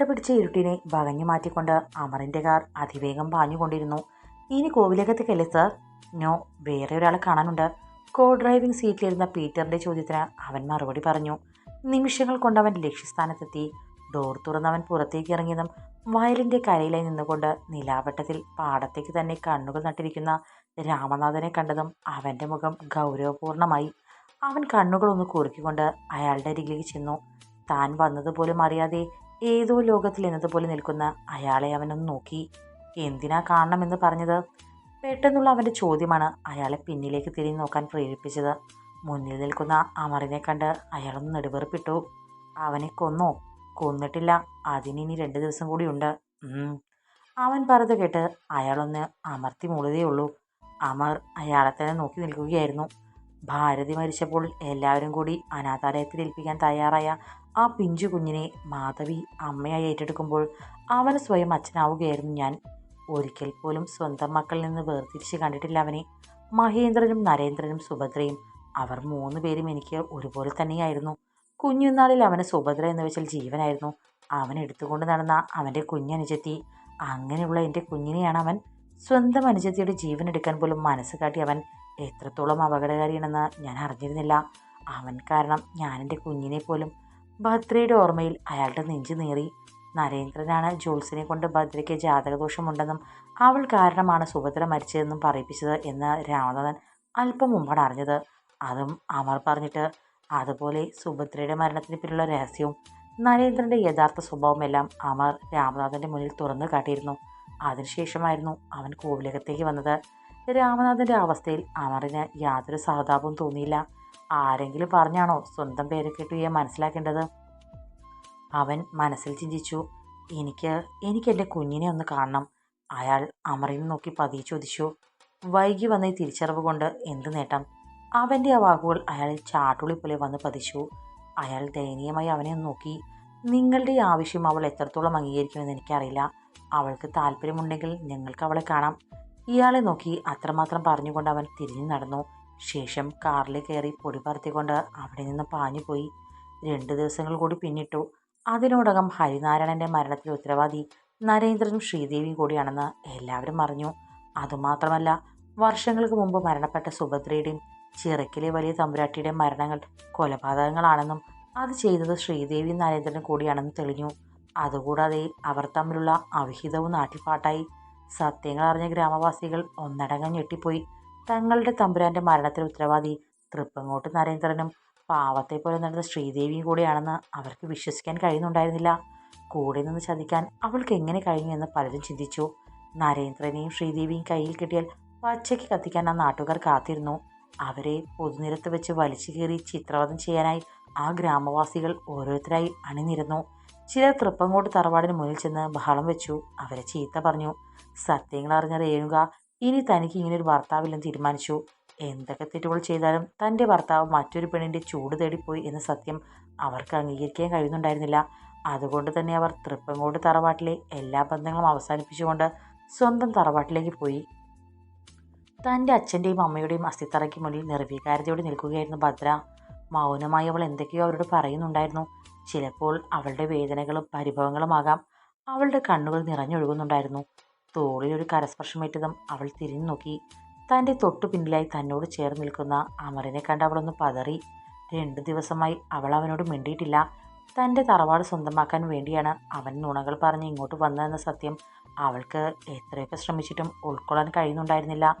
കട്ടുപിടിച്ച ഇരുട്ടിനെ വകഞ്ഞു മാറ്റിക്കൊണ്ട് അമറിന്റെ കാർ അതിവേഗം പാഞ്ഞുകൊണ്ടിരുന്നു. ഇനി കോവിലകത്തേക്കല്ലേ സർ? നോ വേറെ ഒരാളെ കാണാനുണ്ട്. കോ ഡ്രൈവിംഗ് സീറ്റിലിരുന്ന പീറ്ററിന്റെ ചോദ്യത്തിന് അവൻ മറുപടി പറഞ്ഞു. നിമിഷങ്ങൾ കൊണ്ടവൻ ലക്ഷ്യസ്ഥാനത്തെത്തി. ഡോർ തുറന്നവൻ പുറത്തേക്ക് ഇറങ്ങിയതും വയലിന്റെ കരയിലായി നിന്നുകൊണ്ട് നിലാവട്ടത്തിൽ പാടത്തേക്ക് തന്നെ കണ്ണുകൾ നട്ടിരിക്കുന്ന രാമനാഥനെ കണ്ടതും അവന്റെ മുഖം ഗൗരവപൂർണമായി. അവൻ കണ്ണുകളൊന്ന് കുറുക്കിക്കൊണ്ട് അയാളുടെ അരികിലേക്ക് ചെന്നു. താൻ വന്നതുപോലും അറിയാതെ ഏതോ ലോകത്തിൽ എന്നതുപോലെ നിൽക്കുന്ന അയാളെ അവനൊന്ന് നോക്കി. എന്തിനാ കാണണമെന്ന് പറഞ്ഞത്? പെട്ടെന്നുള്ള അവന്റെ ചോദ്യമാണ് അയാളെ പിന്നിലേക്ക് തിരിഞ്ഞു നോക്കാൻ പ്രേരിപ്പിച്ചത്. മുന്നിൽ നിൽക്കുന്ന അമറിനെ കണ്ട് അയാളൊന്ന് നെടുവേർപ്പിട്ടു. അവനെ കൊന്നോ? കൊന്നിട്ടില്ല. അതിനിനി രണ്ട് ദിവസം കൂടിയുണ്ട്. അവൻ പറഞ്ഞത് കേട്ട് അയാളൊന്ന് അമർത്തി മൂളതേ ഉള്ളൂ. അമർ അയാളെ തന്നെ നോക്കി നിൽക്കുകയായിരുന്നു. ഭാരതി മരിച്ചപ്പോൾ എല്ലാവരും കൂടി അനാഥാലയത്തിൽ ഏൽപ്പിക്കാൻ തയ്യാറായ ആ പിഞ്ചു കുഞ്ഞിനെ മാധവി അമ്മയായി ഏറ്റെടുക്കുമ്പോൾ അവന് സ്വയം അച്ഛനാവുകയായിരുന്നു ഞാൻ. ഒരിക്കൽ പോലും സ്വന്തം മക്കളിൽ നിന്ന് വേർതിരിച്ച് കണ്ടിട്ടില്ല അവനെ. മഹേന്ദ്രനും നരേന്ദ്രനും സുഭദ്രയും അവർ മൂന്ന് പേരും എനിക്ക് ഒരുപോലെ തന്നെയായിരുന്നു. കുഞ്ഞുനാളിൽ അവന് സുഭദ്ര എന്ന് വെച്ചാൽ ജീവനായിരുന്നു. അവൻ എടുത്തുകൊണ്ട് നടന്ന അവന്റെ കുഞ്ഞനുജത്തി അങ്ങനെയുള്ള എന്റെ കുഞ്ഞിനെയാണ് അവൻ. സ്വന്തം അനുജത്തിയുടെ ജീവൻ എടുക്കാൻ പോലും മനസ്സ് കാട്ടി അവൻ എത്രത്തോളം അപകടകാരിയാണെന്ന് ഞാൻ അറിഞ്ഞിരുന്നില്ല. അവൻ കാരണം ഞാൻ എന്റെ കുഞ്ഞിനെ പോലും ഭദ്രയുടെ ഓർമ്മയിൽ അയാളുടെ നെഞ്ചു നേറി. നരേന്ദ്രനാണ് ജോത്സിനെ കൊണ്ട് ഭദ്രയ്ക്ക് ജാതകദോഷമുണ്ടെന്നും അവൾ കാരണമാണ് സുഭദ്ര മരിച്ചതെന്നും പറയിപ്പിച്ചത് എന്ന് രാമനാഥൻ അല്പം മുമ്പാണ് അറിഞ്ഞത്. അതും അമർ പറഞ്ഞിട്ട് അതുപോലെ സുഭദ്രയുടെ മരണത്തിന് പിന്നിലുള്ള രഹസ്യവും നരേന്ദ്രന്റെ യഥാർത്ഥ സ്വഭാവമെല്ലാം അമർ രാമനാഥന്റെ മുന്നിൽ തുറന്നു കാട്ടിയിരുന്നു. അതിനുശേഷമായിരുന്നു അവൻ കോവിലകത്തേക്ക് വന്നത്. രാമനാഥന്റെ അവസ്ഥയിൽ അമറിന് യാതൊരു സഹതാപവും തോന്നിയില്ല. ആരെങ്കിലും പറഞ്ഞാണോ സ്വന്തം പേരെ കെട്ടുകയെ മനസ്സിലാക്കേണ്ടത്? അവൻ മനസ്സിൽ ചിന്തിച്ചു എനിക്ക് എനിക്ക് എന്റെ കുഞ്ഞിനെ ഒന്ന് കാണണം. അയാൾ അമറിനെ നോക്കി പതിയെ ചോദിച്ചു വൈകി വന്ന ഈ തിരിച്ചറിവ് കൊണ്ട് എന്ത് നേട്ടം? അവന്റെ ആ വാക്കുകൾ അയാളിൽ ചാട്ടുളി പോലെ വന്ന് പതിച്ചു. അയാൾ ദയനീയമായി അവനെ നോക്കി നിങ്ങളുടെ ആവശ്യം അവൾ എത്രത്തോളം അംഗീകരിക്കുമെന്ന് എനിക്കറിയില്ല. അവൾക്ക് താല്പര്യമുണ്ടെങ്കിൽ നിങ്ങൾക്ക് അവളെ കാണാം. ഇയാളെ നോക്കി അത്രമാത്രം പറഞ്ഞുകൊണ്ട് അവൻ തിരിഞ്ഞു നടന്നു. ശേഷം കാറിൽ കയറി പൊടി പറത്തിക്കൊണ്ട് അവിടെ നിന്ന് പാഞ്ഞു പോയി. രണ്ട് ദിവസങ്ങൾ കൂടി പിന്നിട്ടു. അതിനോടകം ഹരിനാരായണന്റെ മരണത്തിൽ ഉത്തരവാദി നരേന്ദ്രനും ശ്രീദേവിയും കൂടിയാണെന്ന് എല്ലാവരും അറിഞ്ഞു. അതുമാത്രമല്ല വർഷങ്ങൾക്ക് മുമ്പ് മരണപ്പെട്ട സുഭദ്രയുടെയും ചിറക്കിലെ വലിയ തമ്പുരാട്ടിയുടെ മരണങ്ങൾ കൊലപാതകങ്ങളാണെന്നും അത് ചെയ്തത് ശ്രീദേവിയും നരേന്ദ്രനും കൂടിയാണെന്നും തെളിഞ്ഞു. അതുകൂടാതെ അവർ തമ്മിലുള്ള അവിഹിതവും നാട്ടിൽപ്പാട്ടായി സത്യങ്ങൾ അറിഞ്ഞ ഗ്രാമവാസികൾ ഒന്നടങ്കം ഞെട്ടിപ്പോയി. തങ്ങളുടെ തമ്പുരാന്റെ മരണത്തിന് ഉത്തരവാദി. തൃപ്പങ്ങോട്ട് നരേന്ദ്രനും പാവത്തെ പോലെ നടന്ന ശ്രീദേവിയും കൂടിയാണെന്ന് അവർക്ക് വിശ്വസിക്കാൻ കഴിയുന്നുണ്ടായിരുന്നില്ല. കൂടെ നിന്ന് ചതിക്കാൻ അവൾക്ക് എങ്ങനെ കഴിഞ്ഞു എന്ന് പലരും ചിന്തിച്ചു. നരേന്ദ്രനെയും ശ്രീദേവിയും കയ്യിൽ കിട്ടിയാൽ പച്ചയ്ക്ക് കത്തിക്കാൻ ആ നാട്ടുകാർ കാത്തിരുന്നു. അവരെ പൊതുനിരത്ത് വെച്ച് വലിച്ചു കീറി ചിത്രവധം ചെയ്യാനായി ആ ഗ്രാമവാസികൾ ഓരോരുത്തരായി അണിനിരന്നു. ചിലർ തൃപ്പങ്ങോട്ട് തറവാടിന് മുന്നിൽ ചെന്ന് ബഹളം വെച്ചു. അവരെ ചീത്ത പറഞ്ഞു. സത്യങ്ങൾ അറിഞ്ഞ രേണുക ഇനി തനിക്ക് ഇങ്ങനെ ഒരു ഭർത്താവില്ലെന്ന് തീരുമാനിച്ചു. എന്തൊക്കെ തെറ്റുകൾ ചെയ്താലും തന്റെ ഭർത്താവ് മറ്റൊരു പെണ്ണിന്റെ ചൂട് തേടിപ്പോയി എന്ന സത്യം അവർക്ക് അംഗീകരിക്കാൻ കഴിയുന്നുണ്ടായിരുന്നില്ല. അതുകൊണ്ട് തന്നെ അവർ തൃപ്പങ്ങോട്ട് തറവാട്ടിലെ എല്ലാ ബന്ധങ്ങളും അവസാനിപ്പിച്ചുകൊണ്ട് സ്വന്തം തറവാട്ടിലേക്ക് പോയി. തന്റെ അച്ഛന്റെയും അമ്മയുടെയും അസ്ഥിത്തറയ്ക്ക് മുന്നിൽ നിർവികാരതയോടെ നിൽക്കുകയായിരുന്നു ഭദ്ര. മൗനമായി അവൾ എന്തൊക്കെയോ അവരോട് പറയുന്നുണ്ടായിരുന്നു. ചിലപ്പോൾ അവളുടെ വേദനകളും പരിഭവങ്ങളുമാകാം അവളുടെ കണ്ണുകൾ നിറഞ്ഞൊഴുകുന്നുണ്ടായിരുന്നു. തോളിൽ ഒരു കരസ്പർശമേറ്റതും അവൾ തിരിഞ്ഞു നോക്കി. തന്റെ തൊട്ടു പിന്നിലായി തന്നോട് ചേർന്ന് നിൽക്കുന്ന അമറിനെ കണ്ട് അവളൊന്ന് പതറി. രണ്ടു ദിവസമായി അവൾ അവനോട് മിണ്ടിയിട്ടില്ല. തന്റെ തറവാട് സ്വന്തമാക്കാൻ വേണ്ടിയാണ് അവൻ നുണകൾ പറഞ്ഞ് ഇങ്ങോട്ട് വന്നതെന്ന സത്യം അവൾക്ക് എത്രയൊക്കെ ശ്രമിച്ചിട്ടും ഉൾക്കൊള്ളാൻ കഴിയുന്നുണ്ടായിരുന്നില്ല.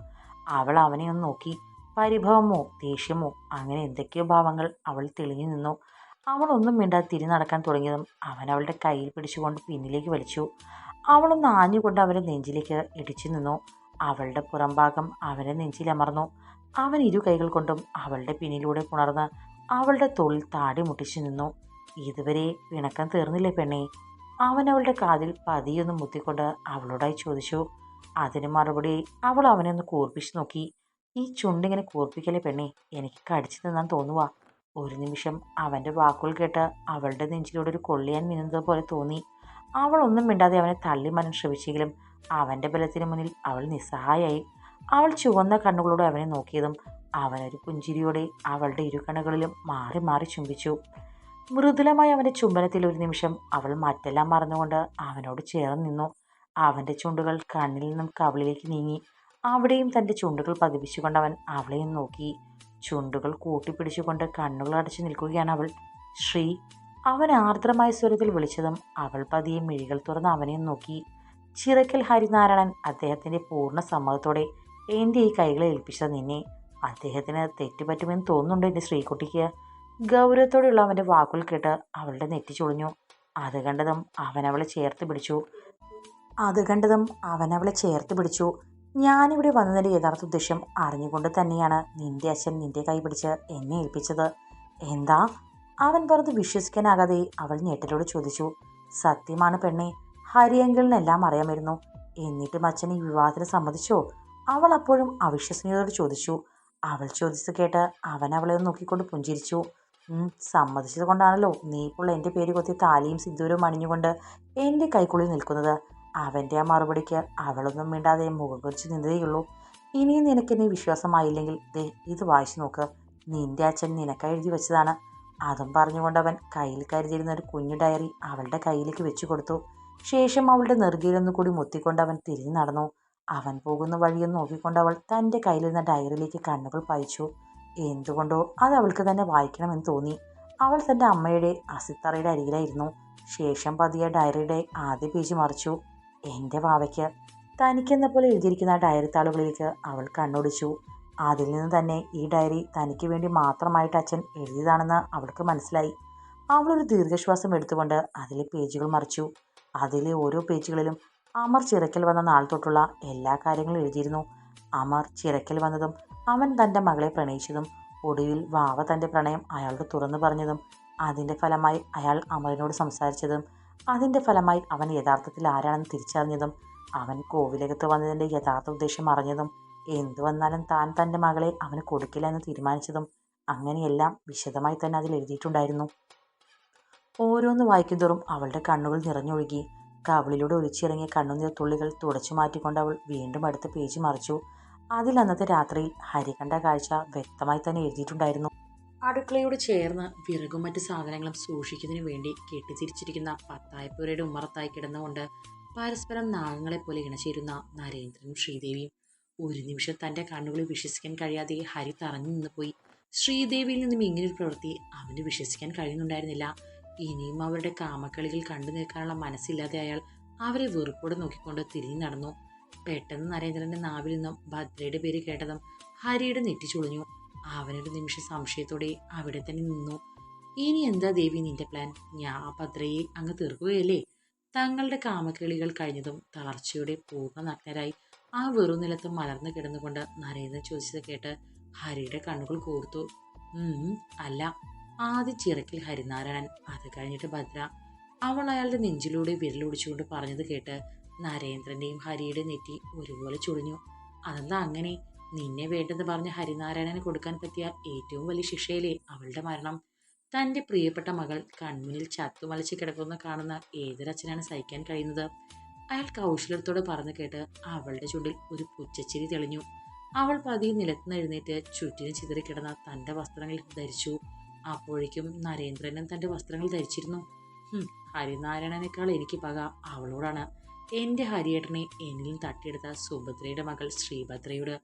അവൾ അവനെ ഒന്ന് നോക്കി. പരിഭവമോ ദേഷ്യമോ അങ്ങനെ എന്തൊക്കെയോ ഭാവങ്ങൾ അവൾ തെളിഞ്ഞു നിന്നു. അവൾ ഒന്നും മിണ്ടാതെ തിരി നടക്കാൻ തുടങ്ങിയതും അവൻ അവളുടെ കയ്യിൽ പിടിച്ചുകൊണ്ട് പിന്നിലേക്ക് വലിച്ചു. അവളൊന്ന് ആഞ്ഞുകൊണ്ട് അവന്റെ നെഞ്ചിലേക്ക് ഇടിച്ചു നിന്നു. അവളുടെ പുറംഭാഗം അവന്റെ നെഞ്ചിലമർന്നു അവൻ ഇരു കൈകൾ കൊണ്ടും അവളുടെ പിന്നിലൂടെ പുണർന്ന് അവളുടെ തൊഴിൽ താടി മുട്ടിച്ചു നിന്നു. ഇതുവരെ പിണക്കം തീർന്നില്ലേ പെണ്ണേ? അവൻ അവളുടെ കാതിൽ പതിയൊന്ന് മുത്തിക്കൊണ്ട് അവളോടായി ചോദിച്ചു. അതിന് മറുപടി അവൾ അവനെ ഒന്ന് കൂർപ്പിച്ചു നോക്കി. ഈ ചുണ്ടിങ്ങനെ കൂർപ്പിക്കലേ പെണ്ണേ? എനിക്ക് കടിച്ചു തിന്നാൻ തോന്നുക ഒരു നിമിഷം അവന്റെ വാക്കുകൾ കേട്ട് അവളുടെ നെഞ്ചിലൂടെ ഒരു കൊള്ളിയാൻ മിന്നുന്നത് പോലെ തോന്നി. അവൾ ഒന്നും മിണ്ടാതെ അവനെ തള്ളി മനം ശ്രമിച്ചെങ്കിലും അവന്റെ ബലത്തിന് മുന്നിൽ അവൾ നിസ്സഹായായി. അവൾ ചുവന്ന കണ്ണുകളോടെ അവനെ നോക്കിയതും അവനൊരു പുഞ്ചിരിയോടെ അവളുടെ ഇരു കണ്ണുകളിലും മാറി മാറി ചുംബിച്ചു. മൃദുലമായി അവന്റെ ചുംബനത്തിൽ ഒരു നിമിഷം അവൾ മറ്റെല്ലാം മറന്നുകൊണ്ട് അവനോട് ചേർന്ന് നിന്നു. അവന്റെ ചുണ്ടുകൾ കണ്ണിൽ നിന്നും കവിളിലേക്ക് നീങ്ങി. അവിടെയും തന്റെ ചുണ്ടുകൾ പതിപ്പിച്ചുകൊണ്ട് അവൻ അവളെയും നോക്കി. ചുണ്ടുകൾ കൂട്ടിപ്പിടിച്ചുകൊണ്ട് കണ്ണുകൾ അടച്ചു നിൽക്കുകയാണ് അവൾ. ശ്രീ അവൻ ആർദ്രമായ സ്വരത്തിൽ വിളിച്ചതും അവൾ പതിയെ മിഴികൾ തുറന്ന് അവനെയും നോക്കി. ചിറക്കൽ ഹരിനാരായണൻ അദ്ദേഹത്തിന്റെ പൂർണ സമ്മതത്തോടെ എന്റെ ഈ കൈകളെ ഏൽപ്പിച്ചത് നിന്നെ. അദ്ദേഹത്തിന് തെറ്റുപറ്റുമെന്ന് തോന്നുന്നുണ്ട് എന്റെ ശ്രീകുട്ടിക്ക്? ഗൗരവത്തോടെയുള്ള അവന്റെ വാക്കുകൾ കേട്ട് അവളുടെ നെറ്റി ചുളിഞ്ഞു. അത് കണ്ടതും അവൻ അവളെ ചേർത്ത് പിടിച്ചു. അത് കണ്ടതും അവൻ അവളെ ചേർത്ത് പിടിച്ചു. ഞാനിവിടെ വന്നതിന്റെ യഥാർത്ഥ ഉദ്ദേശം അറിഞ്ഞുകൊണ്ട് തന്നെയാണ് നിന്റെ അച്ഛൻ നിന്റെ കൈ പിടിച്ച് എന്നെ ഏൽപ്പിച്ചത്. എന്താ? അവൻ പറഞ്ഞ് വിശ്വസിക്കാനാകാതെ അവൾ ഞെട്ടലോട് ചോദിച്ചു സത്യമാണ് പെണ്ണെ ഹരിയങ്കിളിനെല്ലാം അറിയാമായിരുന്നു. എന്നിട്ടും അച്ഛൻ ഈ വിവാഹത്തിന് സമ്മതിച്ചോ? അവൾ അപ്പോഴും അവിശ്വസനീയതയോട് ചോദിച്ചു. അവൾ ചോദിച്ചത് കേട്ട് അവൻ അവളെ ഒന്ന് നോക്കിക്കൊണ്ട് പുഞ്ചിരിച്ചു. സമ്മതിച്ചത് കൊണ്ടാണല്ലോ നീ ഇപ്പോൾ എന്റെ പേര് കൊത്തി താലിയും സിന്ദൂരവും അണിഞ്ഞുകൊണ്ട് എന്റെ കൈക്കുള്ളിൽ നിൽക്കുന്നത്. അവന്റെ ആ മറുപടിക്ക് അവളൊന്നും മിണ്ടാതെ മുഖം കുറിച്ച് നിന്നതേയുള്ളൂ. ഇനിയും നിനക്കെന്നെ വിശ്വാസമായില്ലെങ്കിൽ ദേ ഇത് വായിച്ചു നോക്ക്. നിന്റെ അച്ഛൻ നിനക്കായി എഴുതി വെച്ചതാണ്. അതും പറഞ്ഞുകൊണ്ട് അവൻ കയ്യിൽ കരുതിയിരുന്ന ഒരു കുഞ്ഞു ഡയറി അവളുടെ കയ്യിലേക്ക് വെച്ചു കൊടുത്തു. ശേഷം അവളുടെ നെറുകയിലൊന്നു കൂടി മുത്തിക്കൊണ്ട് അവൻ തിരിഞ്ഞു നടന്നു. അവൻ പോകുന്ന വഴിയൊന്ന് നോക്കിക്കൊണ്ട് അവൾ തന്റെ കയ്യിലിരുന്ന ഡയറിയിലേക്ക് കണ്ണുകൾ പായിച്ചു എന്തുകൊണ്ടോ അത് അവൾക്ക് തന്നെ വായിക്കണമെന്ന് തോന്നി. അവൾ തന്റെ അമ്മയുടെ അസിത്തറയുടെ അരികിലായിരുന്നു. ശേഷം പതിയ ഡയറിയുടെ ആദ്യ പേജ് മറിച്ചു. എന്റെ വാവയ്ക്ക് തനിക്കെന്ന പോലെ എഴുതിയിരിക്കുന്ന ഡയറി താളുകളിലേക്ക് അവൾ കണ്ണൊടിച്ചു. അതിൽ നിന്ന് തന്നെ ഈ ഡയറി തനിക്ക് വേണ്ടി മാത്രമായിട്ട് അച്ഛൻ എഴുതിയതാണെന്ന് അവൾക്ക് മനസ്സിലായി. അവളൊരു ദീർഘശ്വാസം എടുത്തുകൊണ്ട് അതിലെ പേജുകൾ മറിച്ചു. അതിലെ ഓരോ പേജുകളിലും അമർ ചിറക്കൽ വന്ന നാൾ തൊട്ടുള്ള എല്ലാ കാര്യങ്ങളും എഴുതിയിരുന്നു. അമർ ചിറക്കൽ വന്നതും അവൻ തന്റെ മകളെ പ്രണയിച്ചതും ഒടുവിൽ വാവ തന്റെ പ്രണയം അയാളോട് തുറന്നു പറഞ്ഞതും അതിന്റെ ഫലമായി അയാൾ അമറിനോട് സംസാരിച്ചതും അതിന്റെ ഫലമായി അവൻ യഥാർത്ഥത്തിൽ ആരാണെന്ന് തിരിച്ചറിഞ്ഞതും അവൻ കോവിലകത്ത് വന്നതിന്റെ യഥാർത്ഥ ഉദ്ദേശം അറിഞ്ഞതും എന്തു വന്നാലും താൻ തന്റെ മകളെ അവന് കൊടുക്കില്ല എന്ന് തീരുമാനിച്ചതും അങ്ങനെയെല്ലാം വിശദമായി തന്നെ അതിൽ എഴുതിയിട്ടുണ്ടായിരുന്നു. ഓരോന്ന് വായിക്കുന്തോറും അവളുടെ കണ്ണുകൾ നിറഞ്ഞൊഴുകി. കവിളിലൂടെ ഒലിച്ചിറങ്ങിയ കണ്ണുനീർ തുള്ളികൾ തുടച്ചു മാറ്റിക്കൊണ്ട് അവൾ വീണ്ടും അടുത്ത പേജ് മറിച്ചു. അതിൽ അന്നത്തെ രാത്രി ഹരി കണ്ട കാഴ്ച വ്യക്തമായി തന്നെ എഴുതിയിട്ടുണ്ടായിരുന്നു. അടുക്കളയോട് ചേർന്ന് വിറകും മറ്റ് സാധനങ്ങളും സൂക്ഷിക്കുന്നതിന് വേണ്ടി കെട്ടിത്തിരിച്ചിരിക്കുന്ന പത്തായപ്പുരയുടെ ഉമ്മറത്തായി കിടന്നുകൊണ്ട് പരസ്പരം നാഗങ്ങളെപ്പോലെ ഇണചേരുന്ന നരേന്ദ്രനും ശ്രീദേവിയും ഒരു നിമിഷം തന്റെ കണ്ണുകളിൽ വിശ്വസിക്കാൻ കഴിയാതെ ഹരി തറഞ്ഞു നിന്നുപോയി ശ്രീദേവിയിൽ നിന്നും ഇങ്ങനൊരു പ്രവൃത്തി അവന് വിശ്വസിക്കാൻ കഴിയുന്നുണ്ടായിരുന്നില്ല. ഇനിയും അവരുടെ കാമക്കളികൾ കണ്ടു നിൽക്കാനുള്ള മനസ്സില്ലാതെ അയാൾ അവരെ വെറുപ്പോടെ നോക്കിക്കൊണ്ട് തിരിഞ്ഞു നടന്നു. പെട്ടെന്ന് നരേന്ദ്രന്റെ നാവിൽ നിന്നും ഭദ്രയുടെ പേര് കേട്ടതും ഹരിയുടെ നെറ്റി ചുളിഞ്ഞു. അവനൊരു നിമിഷം സംശയത്തോടെ അവിടെ തന്നെ നിന്നു. ഇനി എന്താ ദേവി നിന്റെ പ്ലാൻ ഞാൻ ഭദ്രയെ അങ്ങ് തീർക്കുകയല്ലേ? തങ്ങളുടെ കാമക്കിളികൾ കഴിഞ്ഞതും തളർച്ചയുടെ പൂർണനഗ്നരായി ആ വെറുനിലത്ത് മലർന്നു കിടന്നുകൊണ്ട് നരേന്ദ്രൻ ചോദിച്ചത് കേട്ട് ഹരിയുടെ കണ്ണുകൾ കൂർത്തു. അല്ല ആദ്യ ചിറക്കിൽ ഹരിനാരായണൻ. അത് കഴിഞ്ഞിട്ട് ഭദ്ര. അവൾ അയാളുടെ നെഞ്ചിലൂടെ വിരലൊടിച്ചുകൊണ്ട് പറഞ്ഞത് കേട്ട് നരേന്ദ്രന്റെയും ഹരിയുടെ നെറ്റി ഒരുപോലെ ചുളിഞ്ഞു. അതെന്താ അങ്ങനെ? നിന്നെ വേണ്ടെന്ന് പറഞ്ഞ ഹരിനാരായണന് കൊടുക്കാൻ പറ്റിയ ഏറ്റവും വലിയ ശിക്ഷയിലെ അവളുടെ മരണം? തന്റെ പ്രിയപ്പെട്ട മകൾ കൺമുന്നിൽ ചത്തുമലച്ച് കിടക്കുന്ന കാണുന്ന ഏതൊരച്ഛനാണ് സഹിക്കാൻ കഴിയുന്നത്? അയാൾ കൗശലത്തോടെ പറഞ്ഞു കേട്ട് അവളുടെ ചുണ്ടിൽ ഒരു പുച്ചച്ചിരി തെളിഞ്ഞു. അവൾ പതിയെ നിലത്തുനിന്ന് എഴുന്നേറ്റ് ചുറ്റിന് ചിതറിക്കിടന്ന തന്റെ വസ്ത്രങ്ങൾ ധരിച്ചു. അപ്പോഴേക്കും നരേന്ദ്രനും തന്റെ വസ്ത്രങ്ങൾ ധരിച്ചിരുന്നു. ഹരിനാരായണനേക്കാൾ എനിക്ക് പക അവളോടാണ്. എന്റെ ഹരിയേട്ടനെ എന്നിലും തട്ടിയെടുത്ത സുഭദ്രയുടെ മകൾ ശ്രീഭദ്രയോട്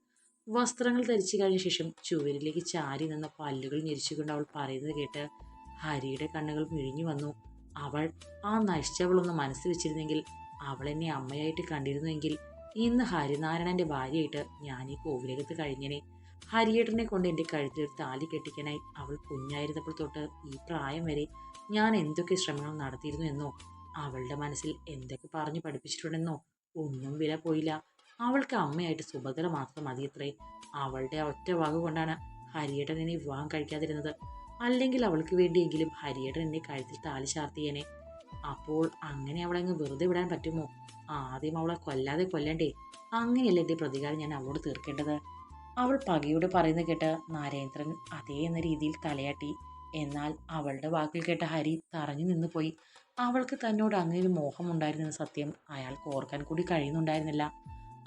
വസ്ത്രങ്ങൾ ധരിച്ചു കഴിഞ്ഞ ശേഷം ചുവരിലേക്ക് ചാരി നിന്ന പല്ലുകൾ ഞെരിച്ചുകൊണ്ട് അവൾ പറയുന്നത് കേട്ട് ഹരിയുടെ കണ്ണുകൾ മിഴിഞ്ഞു വന്നു. അവൾ ആ നശിച്ചവളൊന്ന് മനസ്സ് വെച്ചിരുന്നെങ്കിൽ അവൾ എന്നെ അമ്മയായിട്ട് കണ്ടിരുന്നുവെങ്കിൽ ഇന്ന് ഹരിനാരായണന്റെ ഭാര്യയായിട്ട് ഞാൻ ഈ കോവിലകത്ത് കഴിഞ്ഞനെ. ഹരിയേട്ടനെ കൊണ്ട് എന്റെ കഴുത്തിൽ ഒരു താലി കെട്ടിക്കാനായി അവൾ കുഞ്ഞായിരുന്നപ്പോൾ തൊട്ട് ഈ പ്രായം വരെ ഞാൻ എന്തൊക്കെ ശ്രമങ്ങൾ നടത്തിയിരുന്നു എന്നോ അവളുടെ മനസ്സിൽ എന്തൊക്കെ പറഞ്ഞു പഠിപ്പിച്ചിട്ടുണ്ടെന്നോ ഒന്നും വില പോയില്ല. അവൾക്ക് അമ്മയായിട്ട് സുഭദ്ര മാത്രം മതിയത്രേ അവളുടെ ഒറ്റ വാക്ക് കൊണ്ടാണ് ഹരിയേട്ടൻ എന്നെ വിവാഹം കഴിക്കാതിരുന്നത്. അല്ലെങ്കിൽ അവൾക്ക് വേണ്ടിയെങ്കിലും ഹരിയേട്ടൻ എന്നെ കഴുത്തിൽ താലി ചാർത്തിയേനെ. അപ്പോൾ അങ്ങനെ അവളെ അങ്ങ് വെറുതെ വിടാൻ പറ്റുമോ? ആദ്യം അവളെ കൊല്ലാതെ കൊല്ലണ്ടേ? അങ്ങനെയല്ല എന്റെ പ്രതികാരം ഞാൻ അവളോട് തീർക്കേണ്ടത്? അവൾ പകയോട് പറയുന്നത് കേട്ട് നരേന്ദ്രൻ അതേ എന്ന രീതിയിൽ തലയാട്ടി. എന്നാൽ അവളുടെ വാക്കിൽ കേട്ട ഹരി തറഞ്ഞു നിന്ന് പോയി. അവൾക്ക് തന്നോട് അങ്ങനെ ഒരു മോഹമുണ്ടായിരുന്നെന്ന സത്യം അയാൾക്ക് ഓർക്കാൻ കൂടി കഴിയുന്നുണ്ടായിരുന്നില്ല.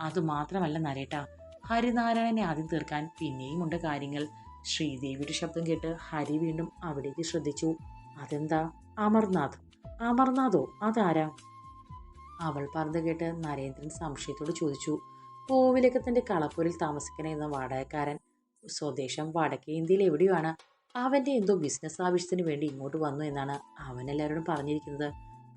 അതുമാത്രമല്ല നരേട്ട ഹരിനാരായണനെ ആദ്യം തീർക്കാൻ പിന്നെയും ഉണ്ട് കാര്യങ്ങൾ. ശ്രീദേവിയുടെ ശബ്ദം കേട്ട് ഹരി വീണ്ടും അവിടേക്ക് ശ്രദ്ധിച്ചു. അതെന്താ? അമർനാഥ്. അമർനാഥോ അതാരാ? അവൾ പറഞ്ഞു കേട്ട് നരേന്ദ്രൻ സംശയത്തോട് ചോദിച്ചു. കോവിലകത്തിന്റെ കളപ്പൂരിൽ താമസിക്കണമെന്ന വാടകക്കാരൻ. സ്വദേശം വടക്കേ ഇന്ത്യയിൽ എവിടെയാണ് അവന്റെ എന്തോ ബിസിനസ് ആവശ്യത്തിന് വേണ്ടി ഇങ്ങോട്ട് വന്നു എന്നാണ് അവൻ എല്ലാവരോടും പറഞ്ഞിരിക്കുന്നത്.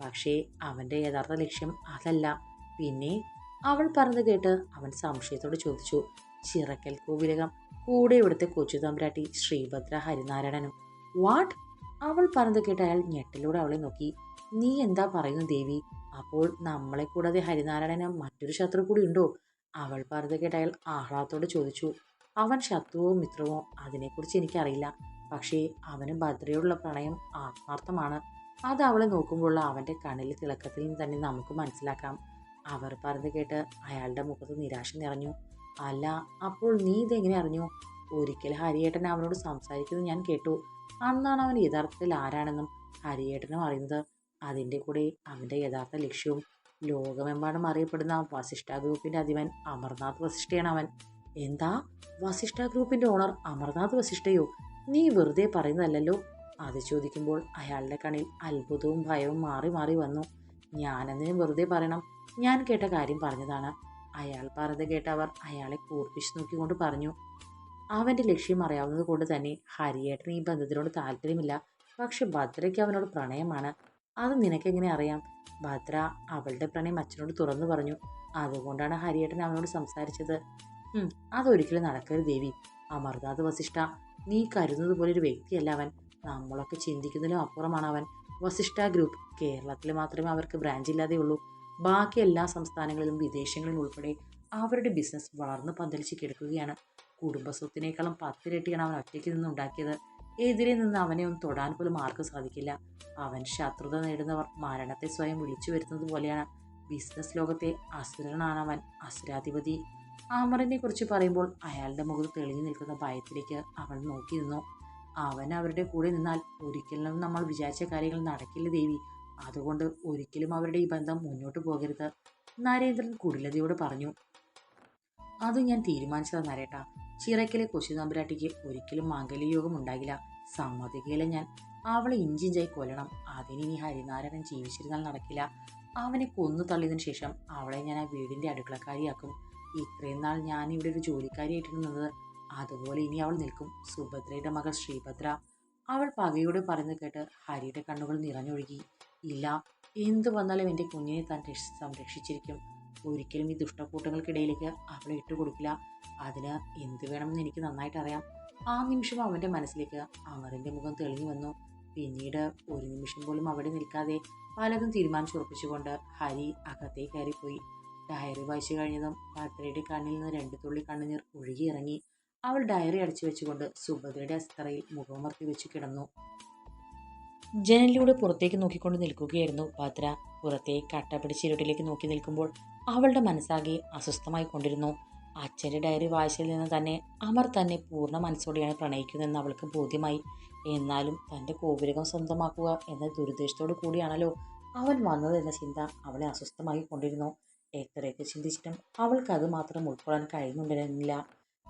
പക്ഷേ അവന്റെ യഥാർത്ഥ ലക്ഷ്യം അതല്ല. പിന്നെ അവൾ പറഞ്ഞു കേട്ട് അവൻ സംശയത്തോട് ചോദിച്ചു. ചിറക്കൽ കോവിലകം കൂടെ ഇവിടുത്തെ കൊച്ചു തമ്പ്രാട്ടി ശ്രീഭദ്ര ഹരിനാരായണനും. വാട്ട് അവൾ പറഞ്ഞു കേട്ട് അയാൾ ഞെട്ടിലൂടെ അവളെ നോക്കി. നീ എന്താ പറയുന്നു ദേവി? അപ്പോൾ നമ്മളെ കൂടാതെ ഹരിനാരായണന് മറ്റൊരു ശത്രു കൂടി ഉണ്ടോ? അവൾ പറഞ്ഞു കേട്ട് അയാൾ ആഹ്ലാദത്തോടെ ചോദിച്ചു. അവൻ ശത്രുവോ മിത്രമോ അതിനെക്കുറിച്ച് എനിക്കറിയില്ല. പക്ഷേ അവന് ഭദ്രയോടുള്ള പ്രണയം ആത്മാർത്ഥമാണ്. അത് അവളെ നോക്കുമ്പോൾ അവന്റെ കണ്ണിലെ തിളക്കത്തിൽ നിന്ന് തന്നെ നമുക്ക് മനസ്സിലാക്കാം. അവർ പറഞ്ഞു കേട്ട് അയാളുടെ മുഖത്ത് നിരാശ നിറഞ്ഞു. അല്ല അപ്പോൾ നീ ഇതെങ്ങനെ അറിഞ്ഞു? ഒരിക്കൽ ഹരിയേട്ടൻ അവനോട് സംസാരിക്കുന്നത് ഞാൻ കേട്ടു. അന്നാണ് അവൻ യഥാർത്ഥത്തിൽ ആരാണെന്നും ഹരിയേട്ടനും അറിയുന്നത്. അതിന്റെ കൂടെ അവന്റെ യഥാർത്ഥ ലക്ഷ്യവും ലോകമെമ്പാടും അറിയപ്പെടുന്ന വസിഷ്ഠ ഗ്രൂപ്പിന്റെ അധിപൻ അമർനാഥ് വസിഷ്ഠയാണ് അവൻ. എന്താ? വസിഷ്ഠ ഗ്രൂപ്പിന്റെ ഓണർ അമർനാഥ് വസിഷ്ഠയോ? നീ വെറുതെ പറയുന്നതല്ലോ അത് ചോദിക്കുമ്പോൾ അയാളുടെ കണ്ണിൽ അത്ഭുതവും ഭയവും മാറി മാറി വന്നു. ഞാനെന്തിനും വെറുതെ പറയണം. ഞാൻ കേട്ട കാര്യം പറഞ്ഞതാണ്. അയാൾ പറഞ്ഞത് കേട്ട് അവർ അയാളെ കൂർപ്പിച്ച് നോക്കിക്കൊണ്ട് പറഞ്ഞു. അവന്റെ ലക്ഷ്യം അറിയാവുന്നത് കൊണ്ട് തന്നെ ഹരിയേട്ടന് ഈ ബന്ധത്തിനോട് താല്പര്യമില്ല. പക്ഷെ ഭദ്രയ്ക്ക് അവനോട് പ്രണയമാണ്. അത് നിനക്കെങ്ങനെ അറിയാം? ഭദ്ര അവളുടെ പ്രണയം അച്ഛനോട് തുറന്നു പറഞ്ഞു. അതുകൊണ്ടാണ് ഹരിയേട്ടൻ അവനോട് സംസാരിച്ചത്. അതൊരിക്കലും നടക്കരുത് ദേവി. അമർനാഥ് വസിഷ്ഠ നീ കരുതുന്നത് പോലെ ഒരു വ്യക്തിയല്ല അവൻ. നമ്മളൊക്കെ ചിന്തിക്കുന്നതിലും അപ്പുറമാണ് അവൻ. വസിഷ്ഠ ഗ്രൂപ്പ് കേരളത്തിൽ മാത്രമേ അവർക്ക് ബ്രാഞ്ച് ഇല്ലാതെ ഉള്ളൂ. ബാക്കി എല്ലാ സംസ്ഥാനങ്ങളിലും വിദേശങ്ങളിലും ഉൾപ്പെടെ അവരുടെ ബിസിനസ് വളർന്ന് പന്തലിച്ച് കിടക്കുകയാണ്. കുടുംബസ്വത്തിനേക്കാളും പത്തിരട്ടിയാണ് അവൻ ഒറ്റയ്ക്ക് നിന്ന് ഉണ്ടാക്കിയത്. എതിരെ നിന്ന് അവനെ ഒന്ന് തൊടാൻ പോലും ആർക്കും സാധിക്കില്ല. അവൻ ശത്രുത നേടുന്നവർ മരണത്തെ സ്വയം വിളിച്ചു വരുന്നത് പോലെയാണ്. ബിസിനസ് ലോകത്തെ അസുരനാണ് അവൻ അസുരാധിപതി. അമറിനെ കുറിച്ച് പറയുമ്പോൾ അയാളുടെ മുഖത്ത് തെളിഞ്ഞു നിൽക്കുന്ന ഭയത്തിലേക്ക് അവൾ നോക്കി നിന്നു. അവൻ അവരുടെ കൂടെ നിന്നാൽ ഒരിക്കലും നമ്മൾ വിചാരിച്ച കാര്യങ്ങൾ നടക്കില്ല ദേവി. അതുകൊണ്ട് ഒരിക്കലും അവരുടെ ഈ ബന്ധം മുന്നോട്ട് പോകരുത്. നരേന്ദ്രൻ കുടിലതയോട് പറഞ്ഞു അത് ഞാൻ തീരുമാനിച്ചതെന്ന് അറിയട്ടാ ചിറക്കിലെ കൊശു തമ്പുരാട്ടിക്ക് ഒരിക്കലും മാംഗല്യയോഗം ഉണ്ടാകില്ല. സമ്മതിക്കയിലെ ഞാൻ. അവളെ ഇഞ്ചിഞ്ചായി കൊല്ലണം. അതിനി ഹരിനാരായണൻ ജീവിച്ചിരുന്നാൽ നടക്കില്ല. അവനെ കൊന്നു തള്ളിയതിനു ശേഷം അവളെ ഞാൻ ആ വീടിന്റെ അടുക്കളക്കാരിയാക്കും. ഇത്രയും നാൾ ഞാൻ ഇവിടെ ഒരു ജോലിക്കാരിയായിട്ടിരുന്നത്. അതുപോലെ ഇനി അവൾ നിൽക്കും. സുഭദ്രയുടെ മകൾ ശ്രീഭദ്ര. അവൾ പകയോട് പറഞ്ഞു കേട്ട് ഹരിയുടെ കണ്ണുകൾ നിറഞ്ഞൊഴുകി. ഇല്ല എന്തു വന്നാലും എന്റെ കുഞ്ഞിനെ താൻ സംരക്ഷിച്ചിരിക്കും. ഒരിക്കലും ഈ ദുഷ്ടക്കൂട്ടങ്ങൾക്കിടയിലേക്ക് അവളെ ഇട്ട് കൊടുക്കില്ല. അതിന് എന്ത് വേണമെന്ന് എനിക്ക് നന്നായിട്ട് അറിയാം. ആ നിമിഷം അവന്റെ മനസ്സിലേക്ക് അമറിന്റെ മുഖം തെളിഞ്ഞു വന്നു. പിന്നീട് ഒരു നിമിഷം പോലും അവിടെ നിൽക്കാതെ പലതും തീരുമാനിച്ചുറപ്പിച്ചുകൊണ്ട് ഹരി അകത്തേക്ക് കയറിപ്പോയി. ഡയറി വായിച്ചു കഴിഞ്ഞതും ഭദ്രയുടെ കണ്ണിൽ നിന്ന് രണ്ട് തുള്ളി കണ്ണുനീർ ഒഴുകിയിറങ്ങി. അവൾ ഡയറി അടച്ചു വെച്ചുകൊണ്ട് സുഭദ്രയുടെ അസ്തറയിൽ മുഖമർത്തി വെച്ച് കിടന്നു. ജനലിലൂടെ പുറത്തേക്ക് നോക്കിക്കൊണ്ട് നിൽക്കുകയായിരുന്നു ഭദ്ര. പുറത്തെ കട്ട പിടിച്ചിരുട്ടിലേക്ക് നോക്കി നിൽക്കുമ്പോൾ അവളുടെ മനസ്സാകെ അസ്വസ്ഥമായി കൊണ്ടിരുന്നു. അച്ഛന്റെ ഡയറി വായിച്ചതിൽ നിന്ന് തന്നെ അമർ തന്നെ പൂർണ മനസ്സോടെയാണ് പ്രണയിക്കുന്നതെന്ന് അവൾക്ക് ബോധ്യമായി. എന്നാലും തന്റെ കോപുരകം സ്വന്തമാക്കുക എന്ന ദുരുദ്ദേശത്തോടു കൂടിയാണല്ലോ അവൻ വന്നത് എന്ന ചിന്ത അവളെ അസ്വസ്ഥമായി കൊണ്ടിരുന്നു. എത്രയൊക്കെ ചിന്തിച്ചിട്ടും അവൾക്ക് അത് മാത്രം ഉൾക്കൊള്ളാൻ കഴിയുന്നുണ്ടായിരുന്നില്ല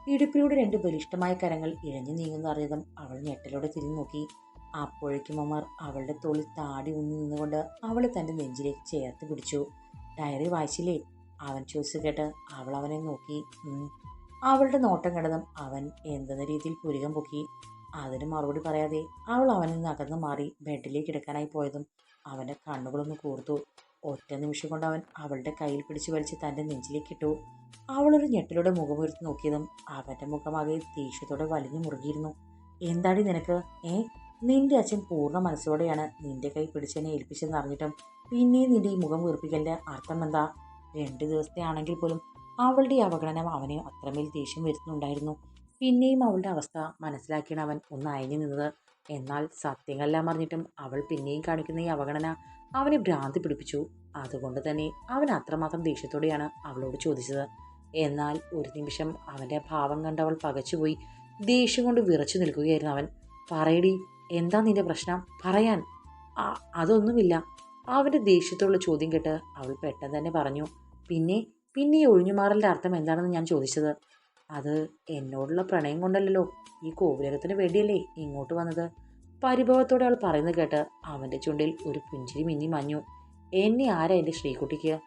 ഇടുപ്പിലൂടെ രണ്ട് ബലിഷ്ടമായ കരങ്ങൾ ഇഴഞ്ഞു നീങ്ങുന്ന അവൾ ഞെട്ടലോടെ തിരിഞ്ഞു നോക്കി അപ്പോഴേക്കും അമർ അവളുടെ തോളിൽ താടി ഊന്നി നിന്നുകൊണ്ട് അവളെ തന്റെ നെഞ്ചിലേക്ക് ചേർത്ത് പിടിച്ചു. ഡയറി വായിച്ചില്ലേ? അവൻ ചോദിച്ചു കേട്ട് അവൾ അവനെ നോക്കി. അവളുടെ നോട്ടം കണ്ടതും അവൻ എന്തെന്ന രീതിയിൽ പുരികം പൊക്കി. അതിന് മറുപടി പറയാതെ അവൾ അവനിൽ നിന്ന് അകന്നു മാറി ബെഡിലേക്ക് കിടക്കാനായി പോയതും അവന്റെ കണ്ണുകളൊന്ന് കൂർത്തു. ഒറ്റ നിമിഷം കൊണ്ട് അവൻ അവളുടെ കയ്യിൽ പിടിച്ചു വലിച്ച് തന്റെ നെഞ്ചിലേക്ക് ഇട്ടു. അവളൊരു ഞെട്ടിലൂടെ മുഖമുരുത്തി നോക്കിയതും അവന്റെ മുഖമാകെ ദേഷ്യത്തോടെ വലിഞ്ഞു മുറുകിയിരുന്നു. എന്താടി നിനക്ക്? ഏ? നിന്റെ അച്ഛൻ പൂർണ മനസ്സോടെയാണ് നിന്റെ കൈ പിടിച്ചെന്നെ ഏൽപ്പിച്ചതെന്ന് അറിഞ്ഞിട്ടും പിന്നെയും നിന്റെ ഈ മുഖം വീർപ്പിക്കലിന്റെ അർത്ഥം എന്താ? രണ്ട് ദിവസത്തെ ആണെങ്കിൽ പോലും അവളുടെ അവഗണന അവനെ അത്രമേൽ ദേഷ്യം വരുത്തുന്നുണ്ടായിരുന്നു. പിന്നെയും അവളുടെ അവസ്ഥ മനസ്സിലാക്കിയാണ് അവൻ ഒന്ന് അയഞ്ഞു നിന്നത്. എന്നാൽ സത്യങ്ങളെല്ലാം അറിഞ്ഞിട്ടും അവൾ പിന്നെയും കാണിക്കുന്ന ഈ അവഗണന അവനെ ഭ്രാന്തി പിടിപ്പിച്ചു. അതുകൊണ്ട് തന്നെ അവൻ അത്രമാത്രം ദേഷ്യത്തോടെയാണ് അവളോട് ചോദിച്ചത്. എന്നാൽ ഒരു നിമിഷം അവന്റെ ഭാവം കണ്ട് അവൾ പകച്ചുപോയി ദേഷ്യം കൊണ്ട് വിറച്ചു നിൽക്കുകയായിരുന്നു അവൻ. പറയടി എന്താ നിന്റെ പ്രശ്നം? പറയാൻ. അതൊന്നുമില്ല. അവന്റെ ദേഷ്യത്തോടുള്ള ചോദ്യം കേട്ട് അവൾ പെട്ടെന്ന് തന്നെ പറഞ്ഞു. പിന്നെ പിന്നെ ഈ ഒഴിഞ്ഞുമാറലിന്റെ അർത്ഥം എന്താണെന്ന് ഞാൻ ചോദിച്ചത്? അത് എന്നോടുള്ള പ്രണയം കൊണ്ടല്ലല്ലോ. ഈ കോവിലകത്തിന് വേണ്ടിയല്ലേ ഇങ്ങോട്ട് വന്നത്? പരിഭവത്തോടെ അവൾ പറയുന്നത് കേട്ട് അവന്റെ ചുണ്ടിൽ ഒരു പുഞ്ചിരി മിന്നി മഞ്ഞു. എന്നെ ആരാ എന്റെ ശ്രീകുട്ടിക്ക്?